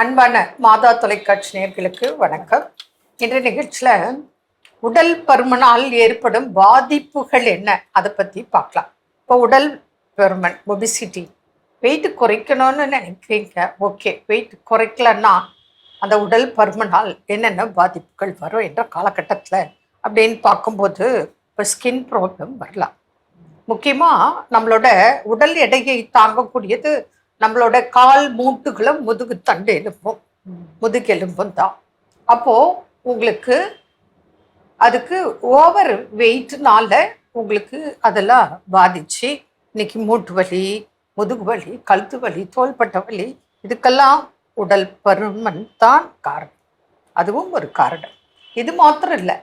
அன்பான மாதா தொலைக்காட்சி நேயர்களுக்கு வணக்கம். இன்றைய நிகழ்ச்சியில் உடல் பருமனால் ஏற்படும் பாதிப்புகள் என்ன? அதை பற்றி பார்க்கலாம். இப்போ உடல் பருமன் ஒபிசிட்டி வெயிட் குறைக்கணும்னு நினைக்கிறீங்க. ஓகே வெயிட் குறைக்கலன்னா அந்த உடல் பருமனால் என்னென்ன பாதிப்புகள் வரும் என்ற காலகட்டத்தில் அப்படின்னு பார்க்கும்போது இப்போ ஸ்கின் ப்ராப்ளம் வரலாம். முக்கியமாக நம்மளோட உடல் எடையை தாங்கக்கூடியது நம்மளோட கால் மூட்டுகளும் முதுகு தண்டு எலும்பும் முதுகெலும்பும் தான். அப்போது உங்களுக்கு அதுக்கு ஓவர் வெயிட்னால உங்களுக்கு அதெல்லாம் பாதிச்சு இன்னைக்கு மூட்டு வலி முதுகு வலி கழுத்து வலி தோள்பட்ட வலி இதுக்கெல்லாம் உடல் பருமன் தான் காரணம். அதுவும் ஒரு காரணம். இது மாத்திரம் இல்லை.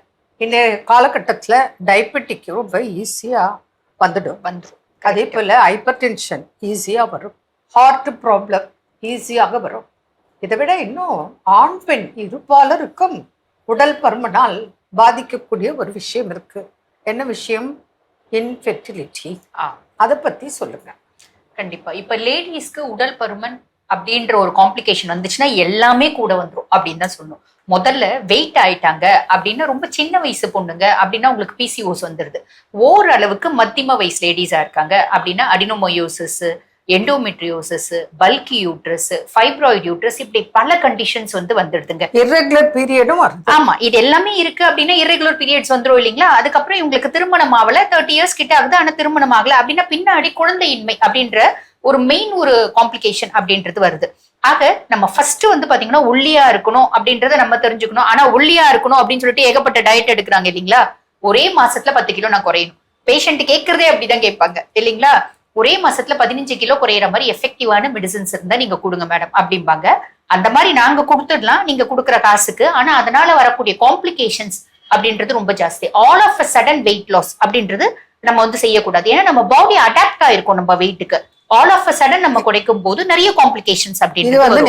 இன்றைய காலகட்டத்தில் டயபெட்டிக் ரொம்ப ஈஸியாக வந்துடும் வந்துரும். அதே போல் ஹைப்பர் டென்ஷன் ஈஸியாக வரும். ஹார்ட் ப்ராப்ளம் ஈஸியாக வரும். இதை விட இன்னும் ஆண் பெண் இருபாலருக்கும் உடல் பருமனால் பாதிக்கக்கூடிய ஒரு விஷயம் இருக்கு. என்ன விஷயம்? இன்ஃபெர்டிலிட்டி ஆ. அதை பற்றி சொல்லுங்க. கண்டிப்பா. இப்ப லேடிஸ்க்கு உடல் பருமன் அப்படின்ற ஒரு காம்ப்ளிகேஷன் வந்துச்சுன்னா எல்லாமே கூட வந்துரும் அப்படின்னு தான் சொல்லணும். முதல்ல வெயிட் ஆயிட்டாங்க அப்படின்னா ரொம்ப சின்ன வயசு பொண்ணுங்க அப்படின்னா உங்களுக்கு பிசிஓஸ் வந்துருது. ஓரளவுக்கு மத்தியம வயசு லேடிஸா இருக்காங்க அப்படின்னா adenomyosis endometriosis bulky uterus fibroid uterus இப்படி பல கண்டிஷன்ஸ் வந்து வந்துடுதுங்க. இர்ரெகுலர் பீரியடும் ஆமா இது எல்லாமே இருக்கு அப்படின்னா irregular பீரியட்ஸ் வந்துரும் இல்லைங்களா? அதுக்கப்புறம் இவங்களுக்கு திருமணம் ஆகல தேர்ட்டி இயர்ஸ் கிட்ட ஆகுது ஆனா திருமணம் ஆகல அப்படின்னா பின்னாடி குழந்தையின்மை அப்படின்ற ஒரு மெயின் ஒரு காம்ப்ளிகேஷன் அப்படின்றது வருது. ஆக நம்ம ஃபர்ஸ்ட் வந்து பாத்தீங்கன்னா ஒல்லியா இருக்கணும் அப்படின்றத நம்ம தெரிஞ்சுக்கணும். ஆனா ஒல்லியா இருக்கணும் அப்படின்னு சொல்லிட்டு ஏகப்பட்ட டயட் எடுக்கிறாங்க இல்லைங்களா? ஒரே மாசத்துல பத்து கிலோ நான் குறையணும். பேஷண்ட் கேட்கறதே அப்படிதான் கேட்பாங்க இல்லைங்களா? ஒரே மாசத்துல பதினஞ்சு கிலோ குறையிற மாதிரி எஃபெக்டிவான மெடிசின்ஸ் இருந்தா நீங்க கொடுங்க மேடம் அப்படிம்பாங்க. அந்த மாதிரி நாங்க கொடுத்துடலாம் நீங்க கொடுக்குற காசுக்கு. ஆனா அதனால வரக்கூடிய காம்ப்ளிகேஷன்ஸ் அப்படின்றது ரொம்ப ஜாஸ்தி. All of a sudden weight loss அப்படின்றது நம்ம வந்து செய்யக்கூடாது. ஏன்னா நம்ம பாடி அடாப்ட் ஆயிருக்கும் நம்ம வெயிட்டுக்கு ஆல் ஆஃப் அ சடன் நம்ம குறைக்கும் போது நிறைய காம்ப்ளிகேஷன்ஸ்.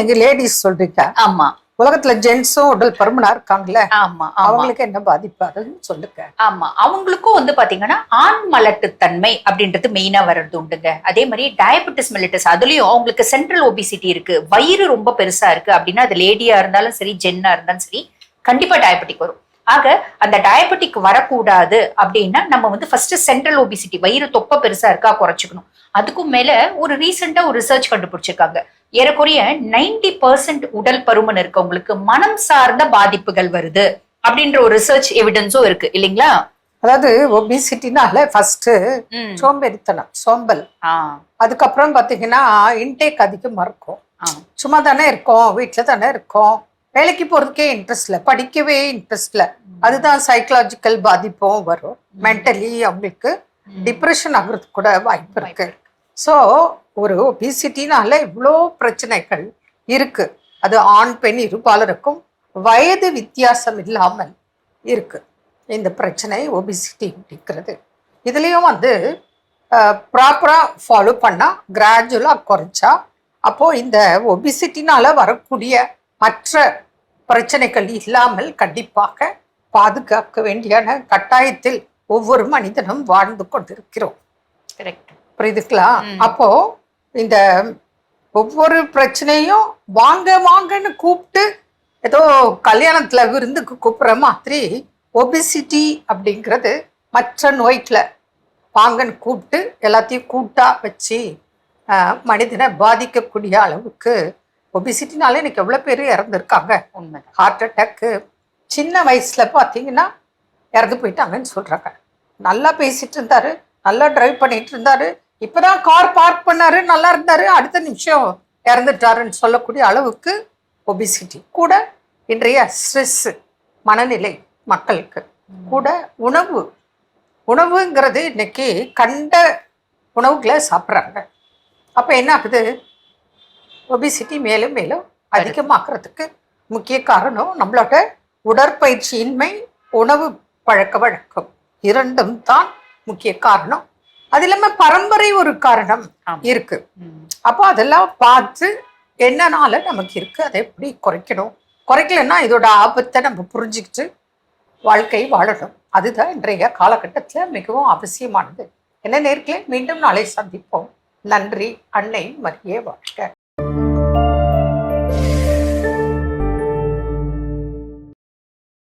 நீங்க லேடிஸ் சொல்றீங்க. ஆமா. உலகத்துல ஜென்ஸும் உடல் பருமனா இருக்காங்கல்ல? ஆமா அவங்களுக்கு என்ன பாதிப்பு? அதுன்னு சொல்லுங்க. ஆமா. அவங்களுக்கும் வந்து பாத்தீங்கன்னா ஆண் மலட்டுத்தன்மை அப்படின்றது மெயினா வர்றது உண்டுங்க. அதே மாதிரி டயபெட்டிஸ் மெலிட்டஸ் அதுலயும் அவங்களுக்கு சென்ட்ரல் ஒபிசிட்டி இருக்கு. வயிறு ரொம்ப பெருசா இருக்கு அப்படின்னா அது லேடியா இருந்தாலும் சரி ஜென்னா இருந்தாலும் சரி கண்டிப்பா டயபெட்டிக் வரும். ஆக அந்த டயபெட்டிக் வரக்கூடாது அப்படின்னா நம்ம வந்து ஃபர்ஸ்ட் சென்ட்ரல் ஒபிசிட்டி வயிறு தொப்பை பெருசா இருக்கா குறைச்சிக்கணும். அதுக்கும் மேல ஒரு ரீசெண்டா ஒரு ரிசர்ச் கண்டுபிடிச்சிருக்காங்க. ஏறக்குறைய நைன்டி பர்சன்ட் உடல் பருமன் இருக்கவங்களுக்கு மனம் சார்ந்த பாதிப்புகள் வருது அப்படின்ற ஒரு ரிசர்ச் எவிடன்ஸும் இருக்கு இல்லைங்களா? அதாவது ஒபிசிட்டினால ஃபர்ஸ்ட். சோம்பேறித்தனம் சோம்பல். அதுக்கப்புறம் பார்த்தீங்கன்னா இன்டேக் அதிகமாக இருக்கும். சும்மா தானே இருக்கோம் வீட்டில் தானே இருக்கோம். வேலைக்கு போகிறதுக்கே இன்ட்ரெஸ்ட் இல்லை படிக்கவே இன்ட்ரெஸ்ட் இல்லை. அதுதான் சைக்கலாஜிக்கல் பாதிப்பும் வரும். மென்டலி அவங்களுக்கு டிப்ரெஷன் ஆகுறதுக்கு கூட வாய்ப்பு இருக்கு. ஸோ ஒரு ஒபிசிட்டினால இவ்வளோ பிரச்சனைகள் இருக்கு. அது ஆண் பெண் இருபாலருக்கும் வயது வித்தியாசம் இல்லாமல் இருக்கு. இந்த பிரச்சனை ஒபிசிட்டி இருக்கிறது. இதுலேயும் வந்து ப்ராப்பராக ஃபாலோ பண்ணால் கிராஜுவலாக குறைச்சா அப்போது இந்த ஒபிசிட்டினால் வரக்கூடிய மற்ற பிரச்சனைகள் இல்லாமல் கண்டிப்பாக பாதுகாக்க வேண்டியான கட்டாயத்தில் ஒவ்வொரு மனிதனும் வாழ்ந்து கொண்டிருக்கிறோம். கரெக்ட் புரியுதுங்களா? ம். அப்போ இந்த ஒவ்வொரு பிரச்சனையும் வாங்க வாங்கன்னு கூப்பிட்டு ஏதோ கல்யாணத்துல விருந்துக்கு கூப்பிடுற மாதிரி ஒபிசிட்டி அப்படிங்கிறது மற்ற நோய்களை வாங்கன்னு கூப்பிட்டு எல்லாத்தையும் கூட்டா வச்சு மனிதனை பாதிக்கக்கூடிய அளவுக்கு ஒபிசிட்டினால இன்னைக்கு எவ்வளோ பேர் இறந்துருக்காங்க. உண்மைதான் ஹார்ட் அட்டாக்கு சின்ன வயசுல பார்த்தீங்கன்னா இறந்து போயிட்டாங்கன்னு சொல்றாங்க. நல்லா பேசிட்டு இருந்தாரு நல்லா டிரைவ் பண்ணிட்டு இருந்தாரு இப்போதான் கார் பார்க் பண்ணாரு நல்லா இருந்தாரு. அடுத்த நிமிஷம் இறந்துட்டாருன்னு சொல்லக்கூடிய அளவுக்கு ஒபிசிட்டி கூட இன்றைய ஸ்ட்ரெஸ் மனநிலை மக்களுக்கு. கூட உணவு. உணவுங்கிறது இன்னைக்கு கண்ட உணவுகளை சாப்பிட்றாங்க. அப்போ என்ன ஆகுது? ஒபிசிட்டி மேலும் மேலும் அதிகமாக்குறதுக்கு முக்கிய காரணம் நம்மளோட உடற்பயிற்சியின்மை உணவு பழக்க வழக்கம். இரண்டும் தான் முக்கிய காரணம். அது இல்லாம பரம்பரை ஒரு காரணம். இருக்கு. அப்போ அதெல்லாம் பார்த்து என்னனால நமக்கு இருக்கு. அதை எப்படி குறைக்கணும்? குறைக்கலன்னா இதோட ஆபத்தை நம்ம புரிஞ்சுக்கிட்டு வாழ்க்கை வாழணும். அதுதான் இன்றைய காலகட்டத்தில் மிகவும் அவசியமானது. என்ன நேர்களே மீண்டும் நாளை சந்திப்போம். நன்றி அன்னை மரியே வாழ்க.